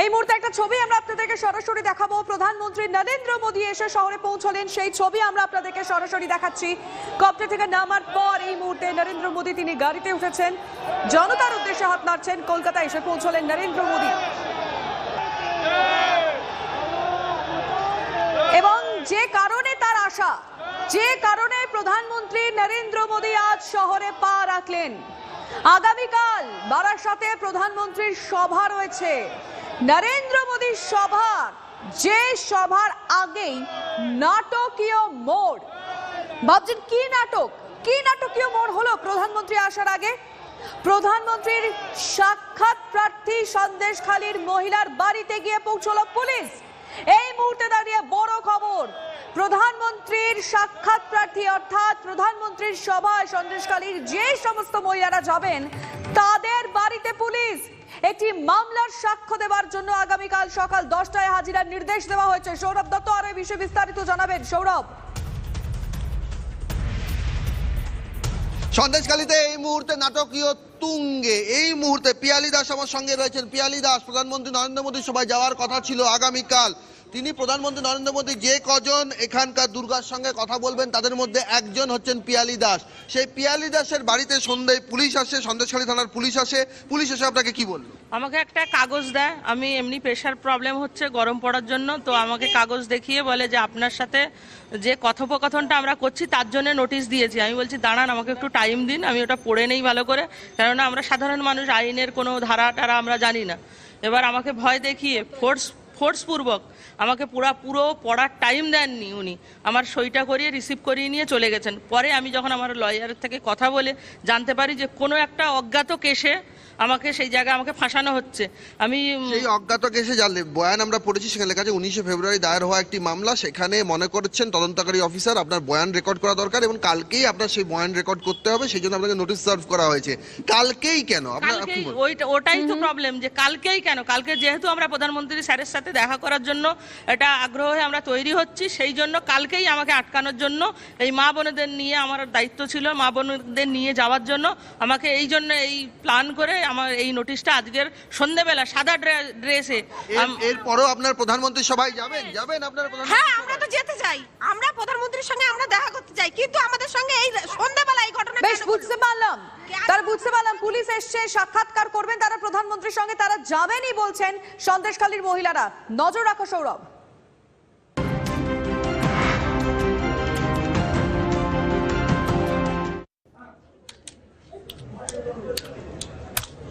এই মুহূর্তে একটা ছবি আমরা আপনাদেরকে সরাসরি দেখাবো। প্রধানমন্ত্রী নরেন্দ্র মোদী এসে শহরে পৌঁছলেন। সেই ছবি আমরা আপনাদেরকে সরাসরি দেখাচ্ছি। কপ্টার থেকে নামার পর এই মুহূর্তে নরেন্দ্র মোদী তিনি গাড়িতে উঠেছেন। জনতার উদ্দেশ্যে হাত নাড়ছেন। কলকাতা এসে পৌঁছলেন নরেন্দ্র মোদী। এবং যে কারণে তার আশা, যে কারণে প্রধানমন্ত্রী নরেন্দ্র মোদী আজ শহরে পা রাখলেন। আগামীকাল বারাসাতে প্রধানমন্ত্রীর সভা রয়েছে। নরেন্দ্র মোদীর সভা যে সভার আগেই নাটকীয় মোড়। ভাবছেন কি নাটক? কি নাটকীয় মোড় হলো প্রধানমন্ত্রী আসার আগে? প্রধানমন্ত্রীর সাক্ষাৎ প্রার্থী সন্দেশখালীর মহিলার বাড়িতে গিয়ে পৌঁছলো পুলিশ। এই মুহূর্তে প্রধানমন্ত্রীর সাক্ষাৎ প্রার্থী অর্থাৎ প্রধানমন্ত্রীর সভায় সন্দেশখালীর যে সমস্ত মহিলারা যাবেন, তাদের বাড়িতে পুলিশ। একটি মামলার সাক্ষ্য দেওয়ার জন্য আগামীকাল সকাল দশটায় হাজিরার নির্দেশ দেওয়া হয়েছে। সৌরভ দত্ত আর এই বিষয়ে বিস্তারিত জানাবেন। সৌরভ। সন্দেশকালীতে এই মুহূর্তে নাটকীয় তুঙ্গে, এই মুহূর্তে পিয়ালি দাস আমার সঙ্গে রয়েছেন। পিয়ালি দাস, প্রধানমন্ত্রী নরেন্দ্র মোদীর সভায় যাওয়ার কথা ছিল আগামীকাল। তিনি প্রধানমন্ত্রী নরেন্দ্র মোদী যে কজন এখানকার দুর্গার সঙ্গে কথা বলবেন, তাদের মধ্যে একজন হচ্ছেন পিয়ালি দাস। সেই পিয়ালি দাসের বাড়িতে সন্ধ্যায় পুলিশ আসে, সন্দেশখালী থানার পুলিশ আসে। পুলিশ এসে আপনাকে কি বলল? আমাকে একটা কাগজ দেয়। আমি এমনি প্রেশার প্রবলেম হচ্ছে গরম পড়ার জন্য, তো আমাকে কাগজ দেখিয়ে বলে যে আপনার সাথে যে কথোপকথনটা আমরা করছি, তার জন্য নোটিশ দিয়েছি। আমি বলছি, দাঁড়ান, আমাকে একটু টাইম দিন, আমি ওটা পড়ে নেই ভালো করে। কেননা আমরা সাধারণ মানুষ, আইনের কোনো ধারা টারা আমরা জানি না। এবার আমাকে ভয় দেখিয়ে ফোর্স ফোর্সপূর্বক। আমাকে পুরা, পুরো পড়ার টাইম দেননি উনি। আমার সইটা করিয়ে রিসিভ করিয়ে নিয়ে চলে গেছেন। পরে আমি যখন আমার লয়ারের থেকে কথা বলে জানতে পারি যে কোনো একটা অজ্ঞাত কেসে আমাকে সেই জায়গায় আমাকে ফাঁসানো হচ্ছে। আমি সেই অজ্ঞাত কেসে জানলে বয়ান আমরা পড়েছি সেখানে লেখা আছে উনিশে ফেব্রুয়ারি দায়ের হওয়া একটি মামলা সেখানে মনে করছেন তদন্তকারী অফিসার আপনার বয়ান রেকর্ড করা দরকার এবং কালকেই আপনার সেই বয়ান রেকর্ড করতে হবে সেই জন্য আপনাকে নোটিশ সার্ভ করা হয়েছে। কালকেই কেন। ওইটা ওটাই তো প্রবলেম যে কালকেই কেন? কালকে যেহেতু আমরা প্রধানমন্ত্রী স্যারের সাথে দেখা করার জন্য এটা আগ্রহে আমরা তৈরি হচ্ছি সেই জন্য কালকেই আমাকে আটকানোর জন্য এই মা বোনেদের নিয়ে আমার দায়িত্ব ছিল মা বোনেদের নিয়ে যাওয়ার জন্য আমাকে এই জন্য এই প্ল্যান করে আমার এই নোটিশটা আজকের সন্ধেবেলা সাদা ড্রেসে। এর- এরপরেও আপনার প্রধানমন্ত্রী সবাই যাবেন? যাবেন আপনার হ্যাঁ আমরা তো যেতে চাই। আমরা প্রধানমন্ত্রীর সঙ্গে আমরা দেখা করতে চাই। কিন্তু আমাদের সঙ্গে এই সন্ধ্যাবেলা এই ঘটনা বেশ বুঝতে পারলাম। তারা বুঝতে পারলাম পুলিশ এসছে সাক্ষাৎকার করবেন তারা প্রধানমন্ত্রীর সঙ্গে তারা যাবেনই বলছেন সন্দেশখালীর মহিলারা। নজর রাখো সৌরভ।